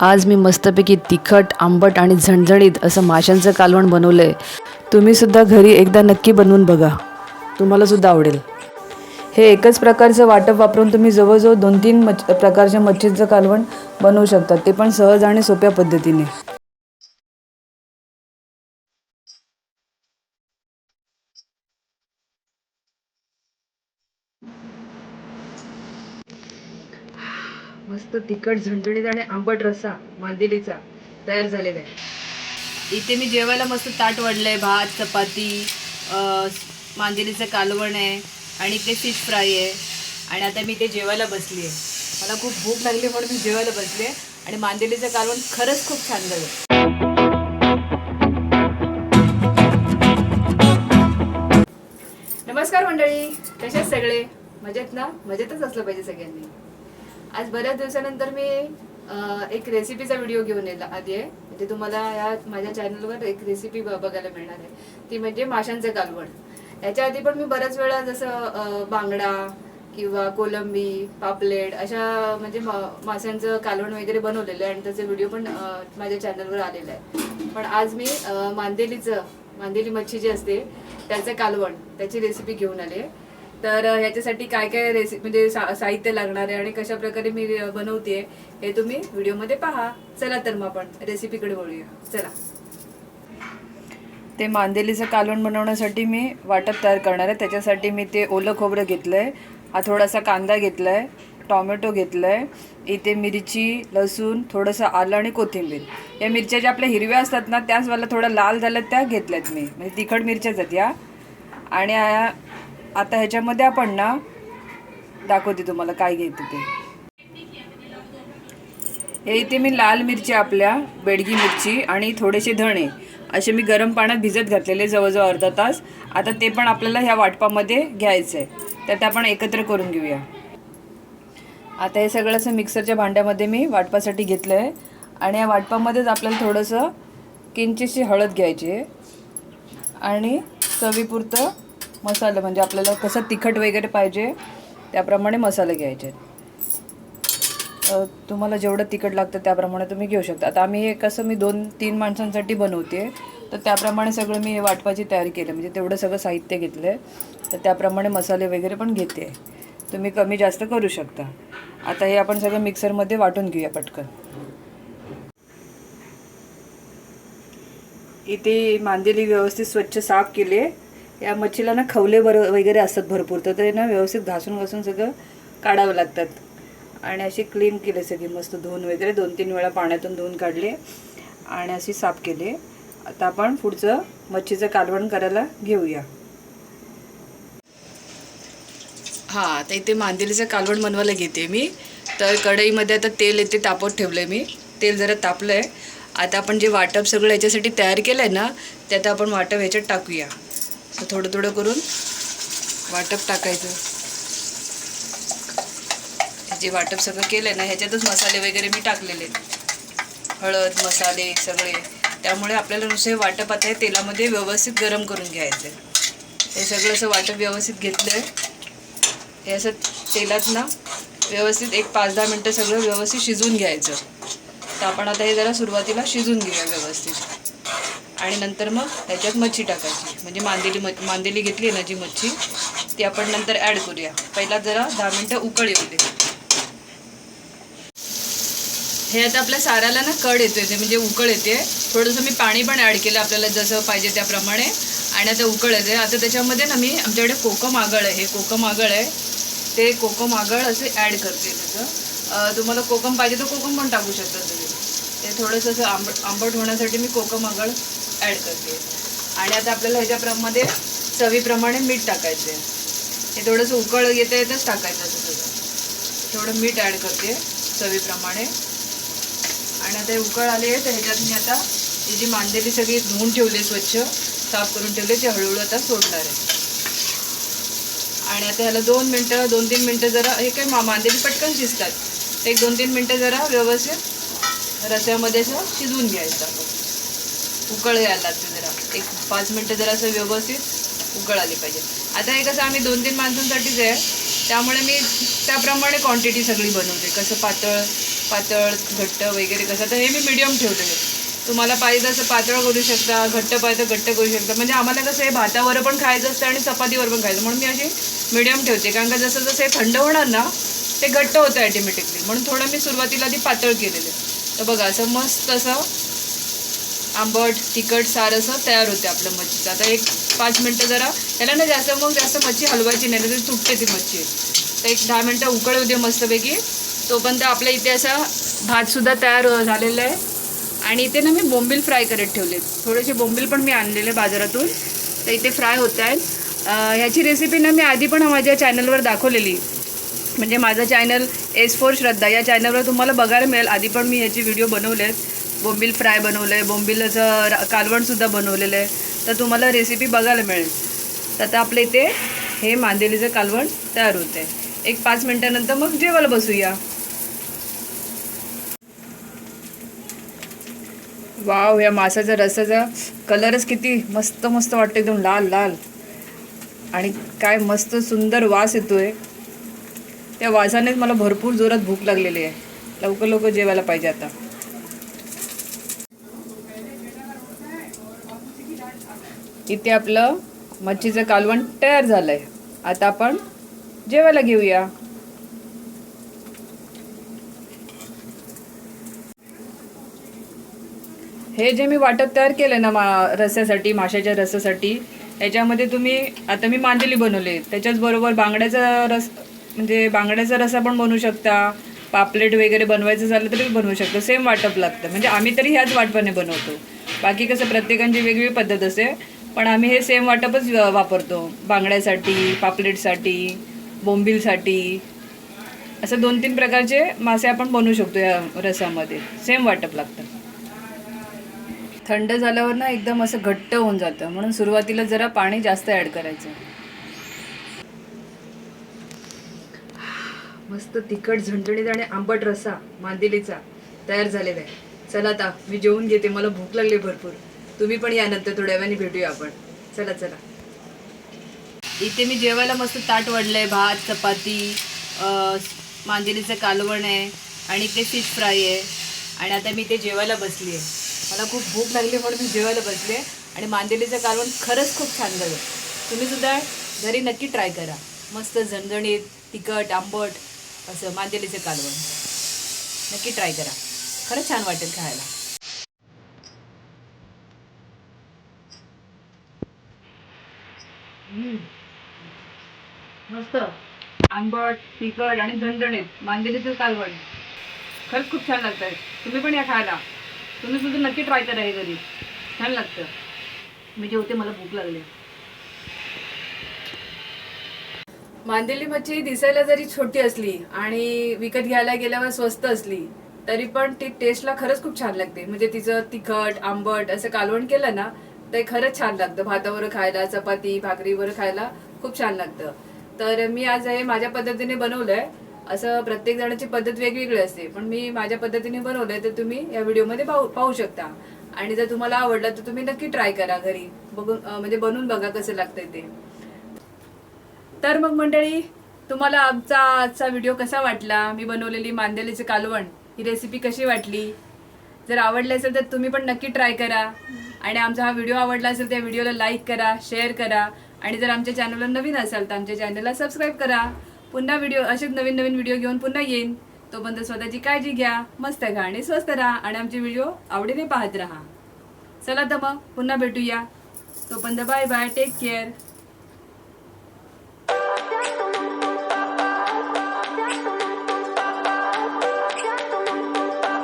आज मी मस्तपैकी तिखट आंबट आणि झणझणीत असं माशांचं कालवण बनवलं आहे तुम्हीसुद्धा घरी एकदा नक्की बनवून बघा. तुम्हालासुद्धा आवडेल. हे एकच प्रकारचं वाटप वापरून तुम्ही जवळजवळ दोन तीन मच प्रकारच्या मच्छीचं कालवण बनवू शकता. ते पण सहज आणि सोप्या पद्धतीने. मस्त तिखट झणझणीत आणि आंबट रस्सा मांदेलीचा तयार झालेला आहे. इथे मी जेवायला मस्त ताट वाढलंय भात चपाती मांदेलीचं कालवण आहे आणि ते फिश फ्राय आहे. आणि आता मी ते जेवायला बसली आहे. मला खूप भूक लागली म्हणून मी जेवायला बसली आहे. आणि मांदेलीचं कालवण खरंच खूप छान झालं. नमस्कार मंडळी कसे सगळे? मजेत ना? मजेतच असलं पाहिजे सगळ्यांनी. आज बऱ्याच दिवसानंतर मी एक रेसिपीचा व्हिडिओ घेऊन येला आधी. आहे म्हणजे तुम्हाला या माझ्या चॅनलवर एक रेसिपी बघायला मिळणार आहे. ती म्हणजे माशांचं कालवण याच्या आधी पण मी बऱ्याच वेळा जसं बांगडा किंवा कोलंबी पापलेट अशा म्हणजे मा- माशांचं कालवण वगैरे बनवलेलं आहे आणि त्याचे व्हिडिओ पण माझ्या चॅनलवर आलेला आहे पण आज मी मांदेलीचं मांदेली मच्छी जी असते त्याचं कालवण त्याची रेसिपी घेऊन आले. तर ह्याच्यासाठी काय काय रेसिपी म्हणजे सा- साहित्य लागणार आहे आणि कशा प्रकारे मी बनवते हे तुम्ही व्हिडिओमध्ये पहा. चला तर मग आपण रेसिपीकडे वळूया. चला. ते मांदेलीचं कालवण बनवण्यासाठी मी वाटप तयार करणार आहे. त्याच्यासाठी मी ते ओलं खोबरं घेतलं आहे हा थोडासा कांदा घेतला आहे टॉमॅटो घेतलं आहे इथे मिरची लसूण थोडंसं आलं आणि कोथिंबीर. या मिरच्या ज्या आपल्या हिरव्या असतात ना त्याच मला थोडं लाल झाल्यात त्या घेतल्यात मी. म्हणजे तिखट मिरच्याच आहेत या. आणि आता ह्याच्यामध्ये आपण ना दाखवते तुम्हाला काय घ्यायचं ते. हे इथे मी लाल मिरची आपल्या बेडगी मिरची आणि थोडेसे धणे. असे मी गरम पाण्यात भिजत घातलेले जवळजवळ अर्धा तास. आता ते पण आपल्याला ह्या वाटपामध्ये घ्यायचं आहे तर ते आपण एकत्र करून घेऊया. आता हे सगळं असं मिक्सरच्या भांड्यामध्ये मी वाटपासाठी घेतलं आहे आणि या वाटपामध्येच आपल्याला थोडंसं किंचितशी हळद घ्यायची आहे. आणि चवीपुरतं मसाला म्हणजे आपल्याला कसं तिखट वगैरे पाहिजे त्याप्रमाणे मसाले घ्यायचे. आहेत तुम्हाला जेवढं तिखट लागतं त्याप्रमाणे तुम्ही घेऊ शकता. आता आम्ही हे कसं मी दोन तीन माणसांसाठी बनवते. तर त्याप्रमाणे सगळं मी हे वाटपाची तयारी केली. म्हणजे तेवढं सगळं साहित्य घेतलं आहे तर त्याप्रमाणे मसाले वगैरे पण घेते. तुम्ही कमी जास्त करू शकता. आता हे आपण सगळं मिक्सरमध्ये वाटून घेऊया पटकन. इथे मांदेली व्यवस्थित स्वच्छ साफ केले या मच्छीला ना खवले वर वगैरे असतात भरपूर तर ते ना व्यवस्थित घासून घासून सगळं काढावं लागतात. आणि अशी क्लीन केले सगळी मस्त धुवून वगैरे दोन तीन वेळा पाण्यातून धुवून काढले आणि अशी साफ केले. आता आपण पुढचं मच्छीचं कालवण करायला घेऊया. हां तर इथे मांदेलीचं कालवण बनवायला घेते मी. तर कढईमध्ये आता तेल येते तापत ठेवलं आहे मी. तेल जरा तापलं आहे आता आपण जे वाटप सगळं याच्यासाठी तयार केलं आहे ना ते आता आपण वाटप ह्याच्यात टाकूया. तर थोडं थोडं करून वाटप टाकायचं. हे जे वाटप सगळं केलं आहे ना ह्याच्यातच मसाले वगैरे मी टाकलेले आहेत. हळद मसाले सगळे. त्यामुळे आपल्याला नुसते वाटप आता हे तेलामध्ये व्यवस्थित गरम करून घ्यायचं आहे हे सगळं असं वाटप व्यवस्थित घेतलं आहे हे असं तेलात ना व्यवस्थित एक पाच दहा मिनटं सगळं व्यवस्थित शिजवून घ्यायचं. तर आपण आता हे जरा सुरुवातीला शिजून घेऊया व्यवस्थित. आणि नंतर मग त्याच्यात मच्छी टाकायची. म्हणजे मांदेली म मांदेली घेतली ना जी मच्छी ती आपण नंतर ॲड करूया. पहिला जरा दहा मिनटं उकळ येऊ दे. हे आता आपल्या साराला ना कड येते ते म्हणजे उकळ येते. थोडंसं मी पाणी पण ॲड केलं आपल्याला जसं पाहिजे त्याप्रमाणे. आणि आता उकळ येते आता त्याच्यामध्ये ना मी आमच्याकडे कोकम आगळ आहे. हे कोकम आगळ आहे. ते कोकम आगळ असे ॲड करते त्याचं तुम्हाला कोकम पाहिजे तर कोकम पण टाकू शकता तुम्ही. ते थोडंसं असं आंबट आंबट होण्यासाठी मी कोकम आगळ ॲड करते. आणि आता आपल्याला ह्याच्यामध्ये चवीप्रमाणे मीठ टाकायचं आहे हे थोडंसं उकळ येता येतच टाकायचं असं सगळं. थोडं मीठ ॲड करते चवीप्रमाणे. आणि आता हे उकळ आले तर ह्याच्यात मी आता ही जी मांदेली सगळी धुवून ठेवली स्वच्छ साफ करून ठेवले ते हळूहळू आता सोडणार आहे. आणि आता ह्याला दोन मिनटं दोन तीन मिनटं जरा हे काय मा मांदेली पटकन शिजतात. एक दोन तीन मिनटं जरा व्यवस्थित रस्यामध्ये असं शिजवून घ्यायचं आपण. उकळ यायला लागते जरा. एक पाच मिनटं जरा असं व्यवस्थित उकळ आली पाहिजे. आता हे कसं आम्ही दोन तीन माणसांसाठीच आहे. त्यामुळे मी त्याप्रमाणे क्वांटिटी सगळी बनवते. कसं पातळ पातळ घट्ट वगैरे कसं. तर हे मी मिडियम ठेवलेले तुम्हाला पाहिजे तसं पातळ करू शकता घट्ट पाहिजे तर घट्ट करू शकता. म्हणजे आम्हाला कसं हे भातावर पण खायचं असतं आणि चपातीवर पण खायचं. म्हणून मी अशी मिडियम ठेवते. कारण का जसं जसं हे थंड होणार ना ते घट्ट होतं ॲटोमॅटिकली म्हणून थोडं मी सुरुवातीला आधी पातळ केलेलं तर बघा असं मस्त असं आंबट तिखट सार असं तयार होते आपलं मच्छीचं. आता एक पाच मिनटं जरा त्याला ना जास्त मग जास्त मच्छी हलवायची नाही तर तुटते ती मच्छी. तर एक दहा मिनटं उकळ दे मस्तपैकी. तोपर्यंत आपल्या इथे असा भातसुद्धा तयार झालेला आहे. आणि इथे ना मी बोंबील फ्राय करत ठेवले थोडेसे बोंबील पण मी आणलेले बाजारातून. तर इथे फ्राय होत आहेत. ह्याची रेसिपी ना मी आधी पण माझ्या चॅनलवर दाखवलेली. म्हणजे माझं चॅनल एस फोर श्रद्धा या चॅनलवर तुम्हाला बघायला मिळेल. आधी पण मी ह्याचे व्हिडिओ बनवले आहेत बोंबील फ्राय बनवलं आहे बोंबीलचं कालवणसुद्धा बनवलेलं आहे. तर तुम्हाला रेसिपी बघायला मिळेल. तर आता आपल्या इथे हे मांदेलीचं कालवण तयार होते आहे एक पाच मिनटानंतर मग जेवायला बसूया. वाव या मासाचा रसाचा कलरच किती मस्त मस्त वाटतं एकदम लाल लाल. आणि काय मस्त सुंदर वास येतोय. त्या वासानेच मला भरपूर जोरात भूक लागलेली आहे. लवकर लवकर जेवायला पाहिजे आता. इथे आपलं मच्छीचं कालवण तयार झालंय. आता आपण जेवायला घेऊया. हे जे मी वाटप तयार केलं ना मा रस्यासाठी माशाच्या रस्स्यासाठी याच्यामध्ये तुम्ही आता मी मांदेली बनवले. त्याच्याच बरोबर बांगड्याचा रस म्हणजे बांगड्याचा रसा पण बनवू शकता. पापलेट वगैरे बनवायचं झालं तरी बनवू शकतो. सेम वाटप लागतं. म्हणजे आम्ही तरी ह्याच वाटपाने बनवतो. बाकी कसं प्रत्येकांची वेगवेगळी पद्धत असते. पण आम्ही हे सेम वाटपच वापरतो. बांगड्यासाठी पापलेटसाठी बोंबीलसाठी. असं दोन तीन प्रकारचे मासे आपण बनवू शकतो या रसामध्ये. सेम वाटप लागतं. थंड झाल्यावर ना एकदम असं घट्ट होऊन जातं. म्हणून सुरुवातीला जरा पाणी जास्त ॲड करायचं. मस्त तिखट झणझणीत आणि आंबट रसा मांदेलीचा तयार झालेला आहे. चला आता मी जेवून घेते. मला भूक लागली भरपूर. तुम्ही पण यानंतर थोड्या वेळाने भेटूया आपण. चला चला. इथे मी जेवायला मस्त ताट वाढलंय भात चपाती मांदेलीचं कालवण आहे आणि ते फिश फ्राय आहे. आणि आता मी ते जेवायला बसली आहे. मला खूप भूक लागली म्हणून मी जेवायला बसले आणि मांदेलीचं कालवण खरंच खूप छान झालं. तुम्ही सुद्धा घरी नक्की ट्राय करा. मस्त झणझणीत तिखट आंबट असं मांदेलीचं कालवण. नक्की ट्राय करा. खरंच छान वाटेल खायला. मस्त. आंबट तिखट आणि झणझणीत. मांदेलीचं कालवण खरंच खूप छान लागतं तुम्ही पण या खायला. तुम्ही सुद्धा नक्की ट्राय करा हे घरी. छान लागतं. मी जेवते मला भूक लागली. मांदेली मच्छी दिसायला जरी छोटी असली आणि विकत घ्यायला गेल्यावर स्वस्त असली तरी पण ती टेस्टला खरंच खूप छान लागते. म्हणजे तिचं तिखट आंबट असं कालवण केलं ना ते खरंच छान लागतं. भातावर खायला चपाती भाकरीवर खायला खूप छान लागतं. तर मी आज हे माझ्या पद्धतीने बनवलंय. असं प्रत्येक जणाची पद्धत वेगवेगळी असते. पण मी माझ्या पद्धतीने बनवलंय तर तुम्ही या व्हिडिओमध्ये पाहू पाहू शकता. आणि जर तुम्हाला आवडलं तर तुम्ही नक्की ट्राय करा घरी. बघून म्हणजे बनवून बघा कसं लागतंय ते. तर मग मंडळी तुम्हाला आमचा आजचा व्हिडिओ कसा वाटला? मी बनवलेली मांदेलीचे कालवण ही रेसिपी कशी वाटली? जर आवडले असेल तर तुम्ही पण नक्की ट्राय करा. आणि आमचा हा व्हिडिओ आवडला असेल त्या व्हिडिओला लाईक करा शेअर करा. आणि जर आमच्या चॅनलला नवीन असाल तर आमच्या चॅनलला सबस्क्राईब करा. पुन्हा व्हिडिओ असेच नवीन नवीन व्हिडिओ घेऊन पुन्हा येईन. तोपर्यंत स्वतःची काळजी घ्या मस्त घ्या आणि स्वस्त राहा आणि आमचे व्हिडिओ आवडीने पाहत राहा. चला तर मग पुन्हा भेटूया. तोपर्यंत बाय बाय टेक केअर